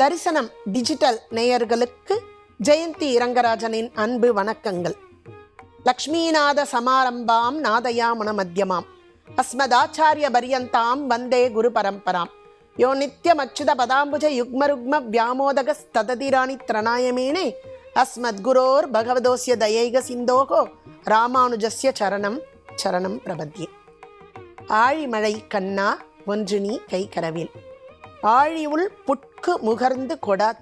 தரிசனம் டிஜிட்டல் நேயர்களுக்கு ஜெயந்தி இரங்கராஜனின் அன்பு வணக்கங்கள். லக்ஷ்மிநாத சமாரம்பாம் நாதயாமன மத்தியமாம் அஸ்மதாச்சாரிய பரியந்தாம் வந்தே குரு பரம்பராம். யோ நித்யமச்சுத பதாம்புஜ யுக்மருக்ம வியாமோதகஸ்தததிராணி திரணாயமேனே. அஸ்மத் குரோர் பகவதோசிய தயைக சிந்தோகோ. ராமானுஜஸ்ய சரணம் சரணம் பிரபத்யே. ஆழிமழை கண்ணா ஒன்று நீ கை கரவேல். ஆழியுள் புட்கு முகர்ந்து கொடா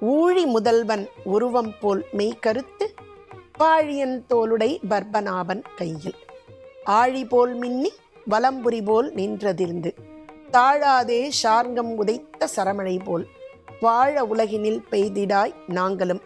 ஊழி முதல்வன் உருவம் போல் மெய்கருத்து பாழியன் தோளுடை பர்பநாபன் கையில். ஆழி போல் மின்னி வலம்புரி போல் நின்றதிருந்து தாழாதே ஷார்ங்கம் உதைத்த சரமழை போல் வாழ உலகினில் பெய்திடாய் நாங்களும்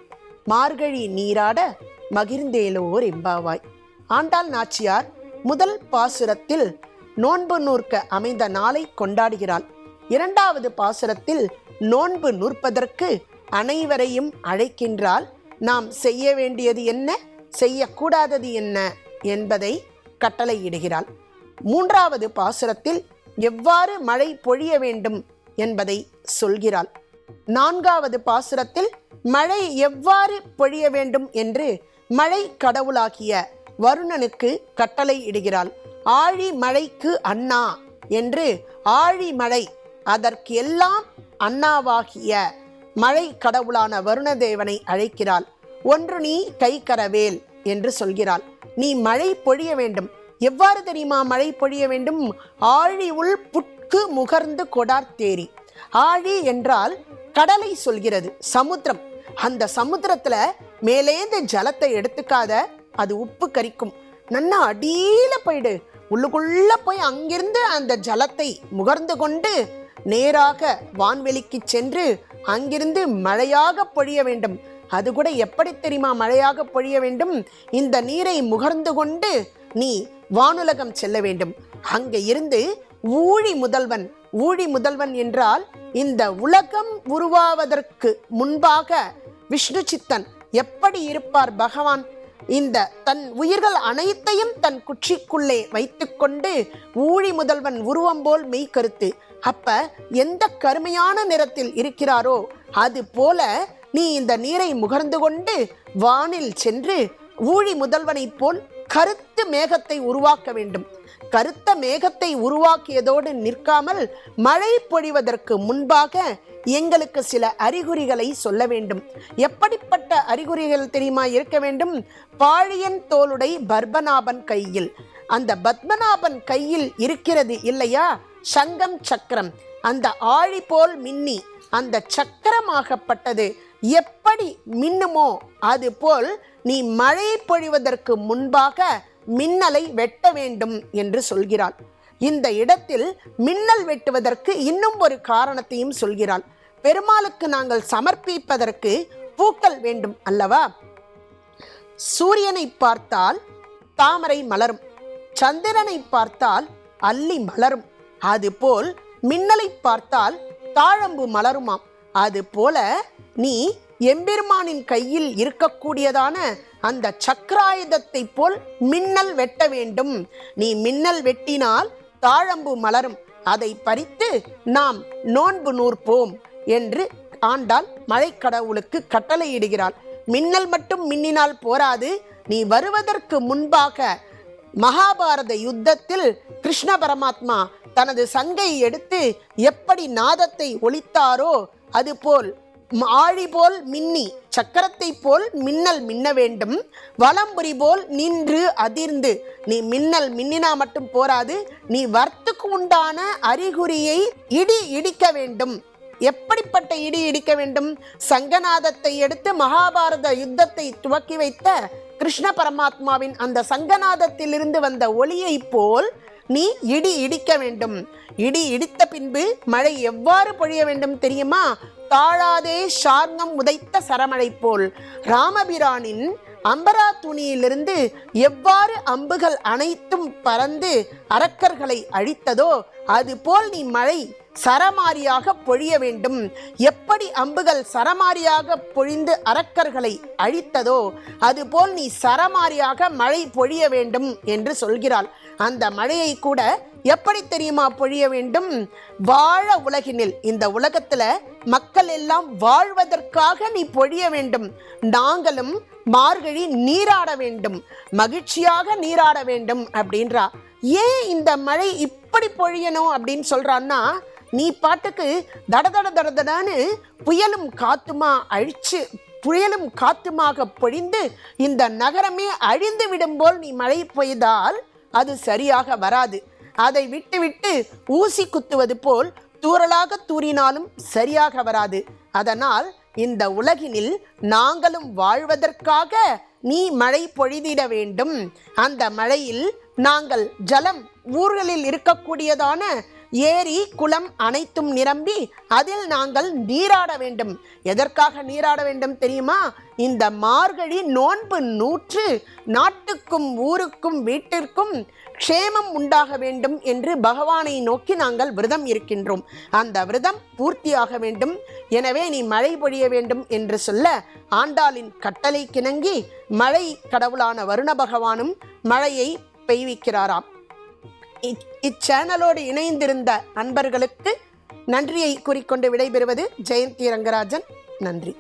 மார்கழி நீராட மகிழ்ந்தேலோர் எம்பாவாய். ஆண்டாள் நாச்சியார் முதல் பாசுரத்தில் நோன்பு நூற்க அமைந்த நாளை கொண்டாடுகிறாள். இரண்டாவது பாசுரத்தில் நோன்பு நூற்பதற்கு அனைவரையும் அழைக்கின்றால் நாம் செய்ய வேண்டியது என்ன? செய்யக்கூடாதது என்ன? என்பதை கட்டளையிடுகிறாள். மூன்றாவது பாசுரத்தில் எவ்வாறு மழை பொழிய வேண்டும் என்பதை சொல்கிறாள். நான்காவது பாசுரத்தில் மழை எவ்வாறு பொழிய வேண்டும் என்று மழை கடவுளாகிய வருணனுக்கு கட்டளை இடுகிறாள் ஆழி மழைக்கு அண்ணா என்று ஆழி மழை அதற்கு எல்லாம் அண்ணாவாகிய மழை கடவுளான வருணதேவனை அழைக்கிறாள். ஒன்று நீ கை கரவேல் என்று சொல்கிறாள். நீ மழை பொழிய வேண்டும். எவ்வாறு தெரியுமா மழை பொழிய வேண்டும்? ஆழி உள் புட்கு முகர்ந்து கொடார் தேரி. ஆழி என்றால் கடலை சொல்கிறது சமுத்திரம். அந்த சமுத்திரத்துல மேலேந்து ஜலத்தை எடுத்துக்காத அது உப்பு கரிக்கும். நன்னா அடியில போயிடு. உள்ளுக்குள்ள போய் அங்கிருந்து அந்த ஜலத்தை முகர்ந்து கொண்டு நேராக வான்வெளிக்கு சென்று அங்கிருந்து மழையாக பொழிய வேண்டும். அது கூட எப்படி தெரியுமா மழையாக பொழிய வேண்டும்? இந்த நீரை முகர்ந்து கொண்டு நீ வானுலகம் செல்ல வேண்டும். அங்கே இருந்து ஊழி முதல்வன் ஊழி முதல்வன் என்றால் இந்த உலகம் உருவாவதற்கு முன்பாக விஷ்ணு சித்தன் எப்படி இருப்பார் பகவான்? இந்த தன் உயிர்கள் அனைத்தையும் தன் குச்சிக்குள்ளே வைத்துக்கொண்டு ஊழி முதல்வன் உருவம் போல் மெய்கருத்து அப்ப எந்த கருமையான நிறத்தில் இருக்கிறாரோ அது போல நீ இந்த நீரை முகர்ந்து கொண்டு வானில் சென்று ஊழி முதல்வனைப் போல் கருத்து மேகத்தை உருவாக்க வேண்டும். கருத்த மேகத்தை உருவாக்கியதோடு நிற்காமல் மழை பொழிவதற்கு முன்பாக எங்களுக்கு சில அறிகுறிகளை சொல்ல வேண்டும். எப்படிப்பட்ட அறிகுறிகள் தெரியுமா இருக்க வேண்டும்? பாழியன் தோளுடை பர்பநாபன் கையில். அந்த பத்மநாபன் கையில் இருக்கிறது இல்லையா? சங்கம் சக்கரம். அந்த ஆழி போல் மின்னி. அந்த சக்கரமாகப்பட்டது. எப்படி மின்னுமோ அதுபோல் நீ மழை பொழிவதற்கு முன்பாக மின்னலை வெட்ட வேண்டும் என்று சொல்கிறாள். இந்த இடத்தில் மின்னல் வெட்டுவதற்கு இன்னும் ஒரு காரணத்தையும் சொல்கிறாள். பெருமாளுக்கு நாங்கள் சமர்ப்பிப்பதற்கு பூக்கள் வேண்டும் அல்லவா? சூரியனை பார்த்தால் தாமரை மலரும். சந்திரனை பார்த்தால் அல்லி மலரும். அதுபோல் மின்னலை பார்த்தால் தாழம்பு மலருமாம். அதுபோல நீ எம்பெருமானின் கையில் இருக்கக்கூடியதான அந்த சக்கராயுதத்தை போல் மின்னல் வெட்ட வேண்டும். நீ மின்னல் வெட்டினால் தாழம்பு மலரும். அதை பறித்து நாம் நோன்பு நூற்போம் என்று ஆண்டாள் மழைக்கடவுளுக்கு கட்டளையிடுகிறாள். மின்னல் மட்டும் மின்னினால் போராது. நீ வருவதற்கு முன்பாக மகாபாரத யுத்தத்தில் கிருஷ்ண பரமாத்மா தனது சங்கை எடுத்து எப்படி நாதத்தை ஒழித்தாரோ அதுபோல் ஆழி போல் மின்னி சக்கரத்தை போல் மின்னல் மின்ன வேண்டும். வலம்புரி போல் நின்று அதிர்ந்து. நீ மின்னல் மின்னினா மட்டும் போராது நீ வர்த்துக்கு உண்டான அறிகுறியை இடி இடிக்க வேண்டும். எப்படிப்பட்ட இடி இடிக்க வேண்டும்? சங்கநாதத்தை எடுத்து மகாபாரத யுத்தத்தை துவக்கி வைத்த கிருஷ்ண பரமாத்மாவின் அந்த சங்கநாதத்திலிருந்து வந்த ஒளியை போல் நீ இடி இடிக்க வேண்டும். இடி இடித்த பின்பு மழை எவ்வாறு பொழிய வேண்டும் தெரியுமா? தாழாதே சார்ந்தம் உதைத்த சரமழை போல் ராமபிரானின் அம்பரா துணியிலிருந்து எவ்வாறு அம்புகள் அனைத்தும் பறந்து அரக்கர்களை அழித்ததோ அதுபோல் நீ மழை சரமாரியாக பொழிய வேண்டும். எப்படி அம்புகள் சரமாரியாக பொழிந்து அரக்கர்களை அழித்ததோ அதுபோல் நீ சரமாரியாக மழை பொழிய வேண்டும் என்று சொல்கிறாள். அந்த மழையை கூட எப்படி தெரியுமா பொழிய வேண்டும்? வாழ உலகினில். இந்த உலகத்தில் மக்கள் எல்லாம் வாழ்வதற்காக நீ பொழிய வேண்டும். நாங்களும் மார்கழி நீராட வேண்டும். மகிழ்ச்சியாக நீராட வேண்டும் அப்படின்றா. ஏன் இந்த மழை இப்படி பொழியணும் அப்படின்னு சொல்கிறான்னா நீ பாட்டுக்கு தட தட தடதடான்னு புயலும் காத்துமா அழிச்சு புயலும் காத்துமாக பொழிந்து இந்த நகரமே அழிந்து விடும் போல் நீ மழை பெய்தால் அது சரியாக வராது. அதை விட்டுவிட்டு ஊசி குத்துவது போல் தூரலாக தூறினாலும் சரியாக வராது. அதனால் இந்த உலகினில் நாங்களும் வாழ்வதற்காக நீ மழை பொழிதிட வேண்டும். அந்த மழையில் நாங்கள் ஜலம் ஊர்களில் இருக்கக்கூடியதான ஏரி குளம் அனைத்தும் நிரம்பி அதில் நாங்கள் நீராட வேண்டும். எதற்காக நீராட வேண்டும் தெரியுமா? இந்த மார்கழி நோன்பு நூற்று நாட்டுக்கும் ஊருக்கும் வீட்டிற்கும் க்ஷேமம் உண்டாக வேண்டும் என்று பகவானை நோக்கி நாங்கள் விரதம் இருக்கின்றோம். அந்த விரதம் பூர்த்தியாக வேண்டும். எனவே நீ மழை பொழிய வேண்டும் என்று சொல்ல ஆண்டாளின் கட்டளை கிணங்கி மழை கடவுளான வருண பகவானும் மழையை பெய்விக்கிறாராம் இச்சேனலோடு இணைந்திருந்த அன்பர்களுக்கு நன்றியை கூறிக்கொண்டு விடைபெறுவது ஜெயந்தி ரங்கராஜன். நன்றி.